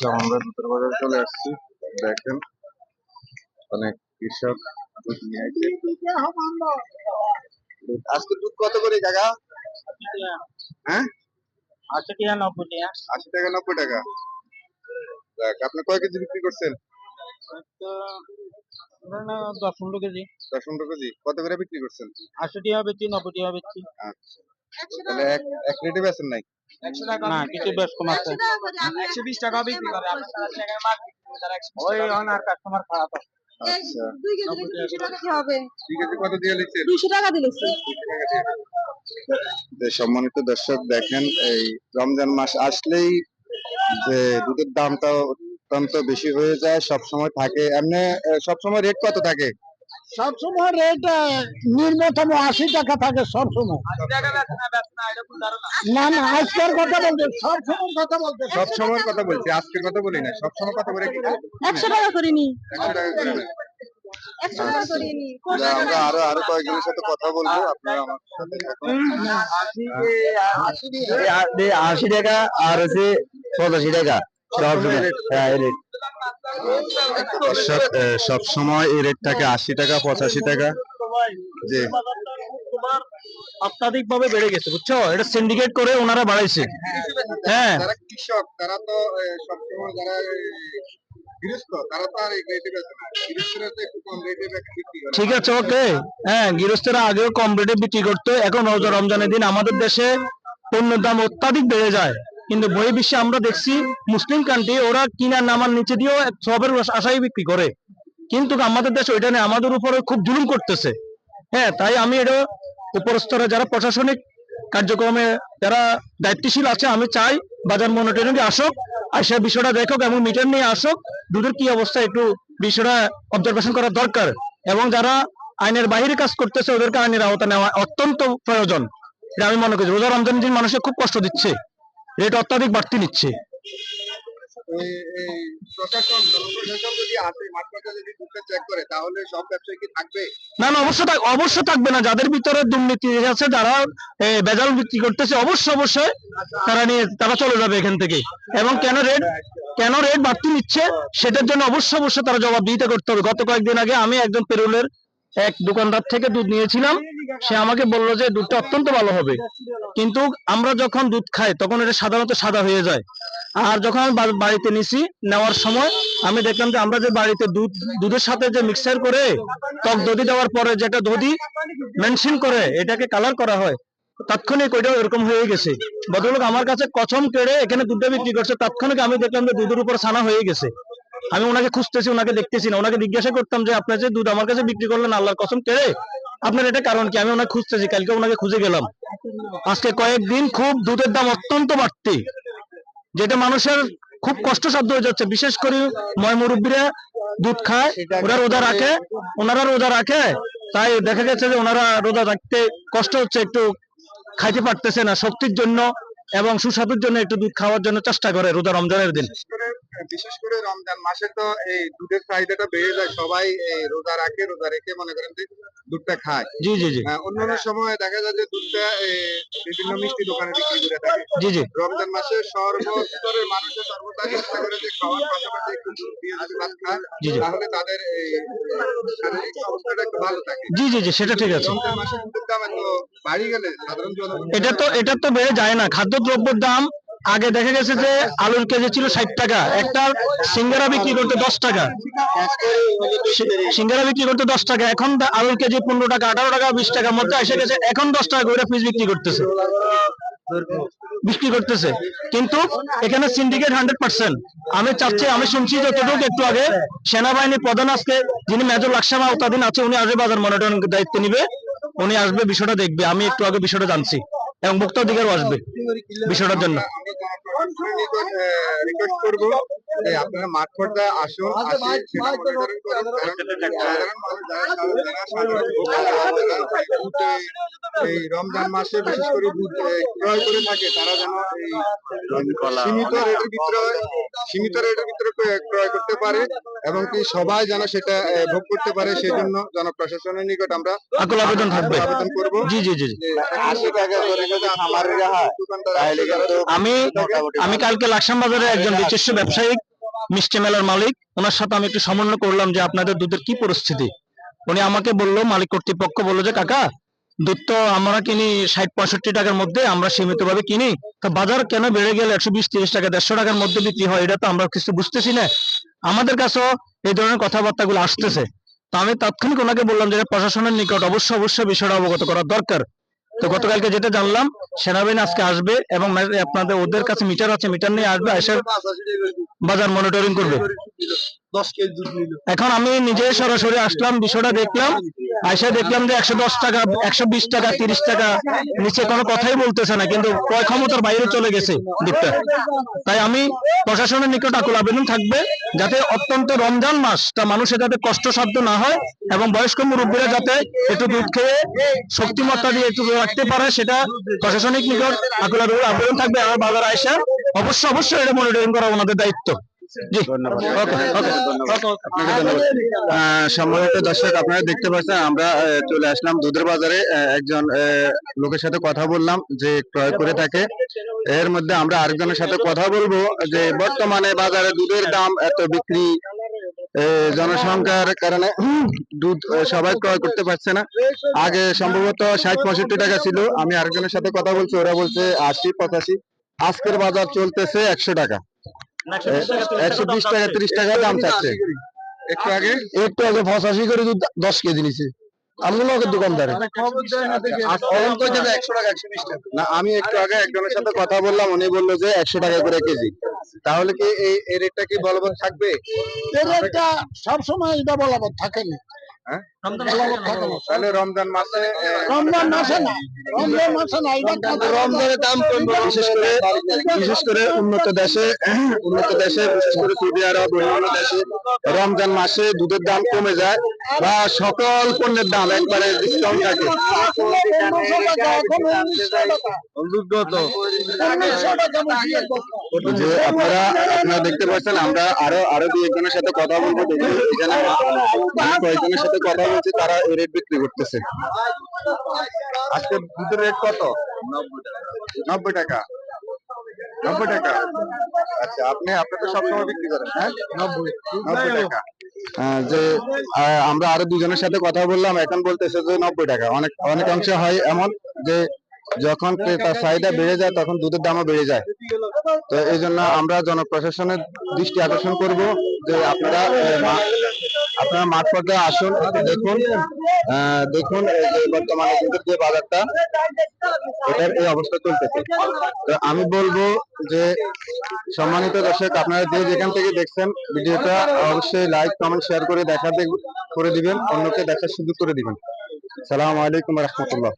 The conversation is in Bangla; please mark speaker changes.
Speaker 1: আসলাম আমরা বাজার চলে আসছি। দেখেন অনেক কৃষক দুধ নিয়ে আজকে দুধ কত করে কাকা? হ্যাঁ?
Speaker 2: আশি টাকা নব্বই টাকা।
Speaker 1: আশি টাকা নব্বই টাকা। আপনি কয় কেজি বিক্রি করছেন?
Speaker 2: দশ পনেরো কেজি।
Speaker 1: দশ পনেরো কেজি। কত করে বিক্রি করছেন?
Speaker 2: আশি টাকা বেচি নব্বই টাকা বেচি।
Speaker 1: আচ্ছা। তাহলে এক রেটে বেচেন নাই?
Speaker 2: না কিছু বেশ কম আছে। একশো বিশ টাকা বিক্রি করে ওই অনার কাস্টমার খারাপ আছে
Speaker 1: আচ্ছা।
Speaker 3: দুই কেজি দুইশো টাকা কি হবে?
Speaker 1: ঠিক আছে কত দিয়ে লিখছেন?
Speaker 3: দুইশো টাকা দিলেছি
Speaker 1: যে সম্মানিত দর্শক দেখেন এই রমজান মাস আসলেই যে দুধের দামটা অত্যন্ত বেশি হয়ে যায় সব সময় থাকে। এমনি সব সময় রেট কত থাকে?
Speaker 2: সবসময় রেট নিম্নতম আশি টাকা থাকে সবসময়। না না আজকের কথা বলতে সবসময় কথা বলতে
Speaker 1: সব সময় কথা বলছি আজকের কথা বলি না সব সময় কথা বলে কি?
Speaker 3: একশো টাকা করে নি
Speaker 1: একশো টাকা করে নেয়।
Speaker 3: একশো টাকা করে নি
Speaker 1: আমরা আরও আরও কয়েকজনের সাথে কথা বলব আপনারা আমার
Speaker 2: আশি টাকা আর হচ্ছে পঁচাশি টাকা। হ্যাঁ,
Speaker 1: দর্শক সব সময় এই রেটটাকে আশি টাকা পঁচাশি টাকা। জি।
Speaker 2: অত্যাধিক ভাবে বেড়ে গেছে বুঝছ? এটা সিন্ডিকেট করে ওনারা বাড়াইছে। হ্যাঁ।
Speaker 1: যারা কৃষক তারা তো সব যারা এই, গৃহস্থ তারা তো আর এই রেটে বেচে না। গৃহস্থরা তো একটু কম রেটে বিক্রি করে।
Speaker 2: ঠিক আছে ওকে। হ্যাঁ গৃহস্থরা আগেও কম রেটে বিক্রি করতো। এখন রমজানের দিন আমাদের দেশে পণ্যের দাম অত্যাধিক বেড়ে যায়। কিন্তু বই বিশ্বে আমরা দেখছি মুসলিম কান্ট্রি ওরা কিনা নামার নিচে দিয়েও সবের আশাই বিক্রি করে। কিন্তু আমাদের দেশ ওইটা নিয়ে আমাদের উপরে খুব জুলুম করতেছে। হ্যাঁ তাই আমি এটা উপরস্তরে যারা প্রশাসনিক কার্যক্রমে যারা দায়িত্বশীল আছে, আমি চাই বাজার মনিটরিং আসুক আর সে বিষয়টা দেখুক এবং মিটার নিয়ে আসুক দুধের কি অবস্থা একটু বিষয়টা অবজারভেশন করা দরকার। এবং যারা আইনের বাইরে কাজ করতেছে, ওদেরকে আইনের আওতা নেওয়া অত্যন্ত প্রয়োজন। এটা আমি মনে করি, রোজা রমজানের দিন মানুষকে খুব কষ্ট দিচ্ছে। রেট অত্যাধিক বাড়তি নিচ্ছে।
Speaker 1: এই এই প্রশাসন জনপ্রশাসন যদি আসে মাঠ পর্যায়ে যদি দুধটা চেক করে তাহলে সব ব্যবসায়ী কি থাকবে?
Speaker 2: না না অবশ্য অবশ্য থাকবে না। যাদের ভিতরে দুর্নীতি আছে যারা বিক্রি করতেছে অবশ্যই অবশ্যই তারা নিয়ে তারা চলে যাবে এখান থেকে এবং কেন রেট কেন রেট বাড়তি নিচ্ছে সেটার জন্য অবশ্যই অবশ্যই তারা জবাব দিতে করতে হবে। গত কয়েকদিন আগে আমি একজন পেরুলের এক দোকানদার থেকে দুধ নিয়েছিলাম। সে আমাকে বলল যে, দুধটা অত্যন্ত ভালো হবে। কিন্তু আমরা যখন দুধ খাই, তখন এটা সাধারণত সাদা হয়ে যায়। আর যখন বাড়িতে নিছি, নেওয়ার সময় আমি দেখলাম যে, আমরা যে বাড়িতে দুধ, দুধের সাথে যে মিক্সার করে টক দধি দেওয়ার পরে যেটা দধি মেনশন করে, এটাকে কালার করা হয়, তাৎক্ষণিক ওইটা এরকম হয়ে গেছে। ভদ্রলোক আমার কাছে কচম কেড়ে এখানে দুধটা বিক্রি করছে, তাৎক্ষণিক আমি দেখলাম যে, দুধের উপর ছানা হয়ে গেছে। আমি ওনাকে খুঁজতেছি, ওনাকে দেখতেছি না। ওনাকে জিজ্ঞাসা করতাম যে, আপনার যে দুধ আমার কাছে বিক্রি করলেন, আল্লাহর কসম কেড়ে আপনার এটা কারণ কি? আমি ওনাকে খুঁজতেছি, কালকে ওনাকে খুঁজে গেলাম। আজকে কয়েকদিন খুব দুধের দাম অত্যন্ত বাড়তি, যেটা মানুষের খুব কষ্টসাধ্য হয়ে যাচ্ছে। বিশেষ করে ময় মুরব্বীরা দুধ খায়, ওরা রোজা রাখে, ওনারা রোজা রাখে, তাই দেখা গেছে যে ওনারা রোজা রাখতে কষ্ট হচ্ছে, একটু খাইতে পারতেছে না। শক্তির জন্য এবং সুস্বাদুর জন্য একটু দুধ খাওয়ার জন্য চেষ্টা করে রোজা রমজানের দিন।
Speaker 1: বিশেষ করে রমজান মাসে তো এই দুধের চাহিদাটা বেড়ে যায় সবাই এই রোজা রাখে রোজা রেখে মনে করেন যে দুধটা খায়।
Speaker 2: জি জি জি।
Speaker 1: অন্যান্য সময় দেখা যায় যে দুধটা বিভিন্ন মিষ্টি দোকানে বিক্রি করে থাকে।
Speaker 2: জি জি।
Speaker 1: রমজান মাসে সর্বস্তরের মানুষের সর্বদা চেষ্টা করে যে খাওয়ার পাশাপাশি একটু দুধ দিয়ে যদি ভাত খায়। তাহলে তাদের এই শারীরিক অবস্থাটা একটু ভালো থাকে।
Speaker 2: জি জি জি সেটা ঠিক আছে।
Speaker 1: রমজান মাসে দুধের দাম এত
Speaker 2: এটা তো এটা তো বেড়ে যায় না। খাদ্যদ্রব্যের দাম আগে দেখা গেছে যে আলুর কেজি ছিল ষাট টাকা, একটা সিঙ্গারা বিক্রি করতে দশ টাকা। সিঙ্গারা বিক্রি করতে দশ টাকা, এখন আলুর কেজি পনেরো টাকা, আঠারো টাকা, বিশ টাকার মধ্যে এসে গেছে, এখন দশ টাকা করে পিস বিক্রি করতেছে। বিক্রি করতেছে। কিন্তু এখানে সিন্ডিকেট হান্ড্রেড পার্সেন্ট আমি চাচ্ছি, আমি শুনছি যতটুকু একটু আগে সেনাবাহিনী প্রধান আজকে যিনি মেজর লাকসাম আওতাধীন আছে, উনি আসবে বাজার মনিটরিং দায়িত্ব নিবে। উনি আসবে বিষয়টা দেখবে। আমি একটু আগে বিষয়টা জানছি। এবং ভোক্তাধিকারও আসবে বিষয়টার জন্য।
Speaker 1: রিকোয়েস্ট করব যে আপনারা মাঠ পর্যায়ে আসুন আসে এই রমজান মাসে বিশেষ করে ক্রয় করে থাকে তারা যেন এই সীমিত রেটের ভিতরে সীমিত রেটের ভিতরে ক্রয়- করতে পারে এবং কি সবাই যেন সেটা ভোগ করতে পারে সেজন্য জনপ্রশাসনের নিকট আমরা
Speaker 2: আকুল আবেদন থাকবে।
Speaker 1: আবেদন করব।
Speaker 2: জি জি জি।
Speaker 1: আশি টাকা করে যদি খামারিরা যারা
Speaker 2: আমি আমি কালকে লাকসাম বাজারে একজন বিশিষ্ট ব্যবসায়িক মিষ্টি মেলার মালিক ওনার সাথে আমি একটু সমন্বয় করলাম যে আপনাদের দুধের কি পরিস্থিতি। উনি আমাকে বলল মালিক কর্তৃপক্ষ বলল যে কাকা দুধ তো আমরা কিনি ষাট, পঁয়ষট্টি টাকার মধ্যে, আমরা সীমিত ভাবে কিনি। তো বাজার কেন বেড়ে গেলে একশো বিশ, তিরিশ টাকা, দেড়শো টাকার মধ্যে বিক্রি হয়, এটা তো আমরা কিছু বুঝতেছি না। আমাদের কাছেও এই ধরনের কথাবার্তাগুলো আসতেছে। তো আমি তাৎক্ষণিক ওনাকে বললাম যে প্রশাসনের নিকট অবশ্যই অবশ্যই বিষয়টা অবগত করা দরকার। তো গতকালকে যেটা জানলাম, সেনাবাহিনী আজকে আসবে এবং আপনাদের ওদের কাছে মিটার আছে, মিটার নিয়ে আসবে আসার বাজার মনিটরিং করবে। এখন আমি নিজে সরাসরি আসলাম, বিষয়টা দেখলাম আইসা দেখলাম যে একশো দশ টাকা, একশো বিশ টাকা, তিরিশ টাকা, নিচে কোনো কথাই বলতেছে না, কিন্তু ক্রয় ক্ষমতার বাইরে চলে গেছে দুধটা তাই আমি প্রশাসনের নিকট আকুল আবেদন থাকবে, যাতে অত্যন্ত রমজান মাস তা মানুষের যাতে কষ্টসাধ্য না হয় এবং বয়স্ক মুরব্বীরা যাতে একটু দুধ খেয়ে শক্তিমত্তা দিয়ে একটু রাখতে পারে, সেটা প্রশাসনিক নিকট আকুল আবেদন থাকবে। আমার বাবার আয়সা অবশ্য অবশ্যই এটা মনিটরিং করা ওনাদের দায়িত্ব।
Speaker 4: সম্মানিত দর্শক আপনারা দেখতে পাচ্ছেন আমরা চলে আসলাম দুধের বাজারে। একজন লোকের সাথে কথা বললাম যে ক্রয় করে থাকে। এর মধ্যে আমরা আরেকজনের সাথে কথা বলব যে বর্তমানে বাজারে দুধের দাম এত বিক্রি জনসংখ্যার কারণে দুধ সবাই ক্রয় করতে পারছে না। আগে সম্ভবত ষাট পঁয়ষট্টি টাকা ছিল। আমি আরেকজনের সাথে কথা বলছি ওরা বলছে আশি পঁচাশি। আজকের বাজার চলতেছে একশো টাকা। একশো বিশ টাকা ত্রিশ টাকা দাম চাচ্ছে একটু আগে? একটু আগে পঁচাশি করে দুধ দশ কেজি নিছে। আমি নগদ না আমি একটু আগে একজনের সাথে কথা বললাম উনি বলল যে একশো টাকা করে কেজি। তাহলে কি এই এই রেটটা কি বলবৎ থাকবে?
Speaker 5: সবসময় এটা বলবৎ থাকে না
Speaker 4: হ্যাঁ? তাহলে রমজান মাসে
Speaker 5: রমজান মাসে না? রমজান মাসে না?
Speaker 4: রমজানের দাম কমবে বিশেষ করে বিশেষ করে উন্নত দেশে উন্নত দেশে বিশেষ করে সৌদি আরব অন্যান্য দেশে রমজান মাসে দুধের দাম কমে যায় বা সকল পণ্যের দাম একবারে ডিসকাউন্ট থাকে। যে আপনারা আপনারা দেখতে পাচ্ছেন আমরা আরও আরও দুই একজনের সাথে কথা বলব দেখি এখানে কয়েকজনের সাথে কথা বলছি তারা এই রেট বিক্রি করতেছে। আজকে দুধের রেট কত? নব্বই টাকা। নব্বই টাকা। আচ্ছা আপনি আপনি তো সবসময় বিক্রি করেন হ্যাঁ? নব্বই। নব্বই টাকা। যে আমরা আরও দুজনের সাথে কথা বললাম এখন বলতেছে যে নব্বই টাকা। অনেক অনেক অংশে হয় এমন যে যখন ক্রেতার চাহিদা বেড়ে যায় তখন দুধের দামও বেড়ে যায়। তো এই জন্য আমরা জনপ্রশাসনের দৃষ্টি আকর্ষণ করব যে আপনারা আপনারা মাঠ পর্যায়ে আসুন দেখুন। দেখুন বর্তমানে দুধের যে বাজারটা, এটার এই অবস্থা চলতেছে। তো আমি বলব যে সম্মানিত দর্শক, আপনারা যে যেখান থেকে দেখছেন ভিডিওটা, অবশ্যই লাইক কমেন্ট শেয়ার করে দেখ- করে দিবেন, অন্যকে দেখার সুযোগ করে দিবেন। সালাম আলাইকুম রহমতুল্লাহ।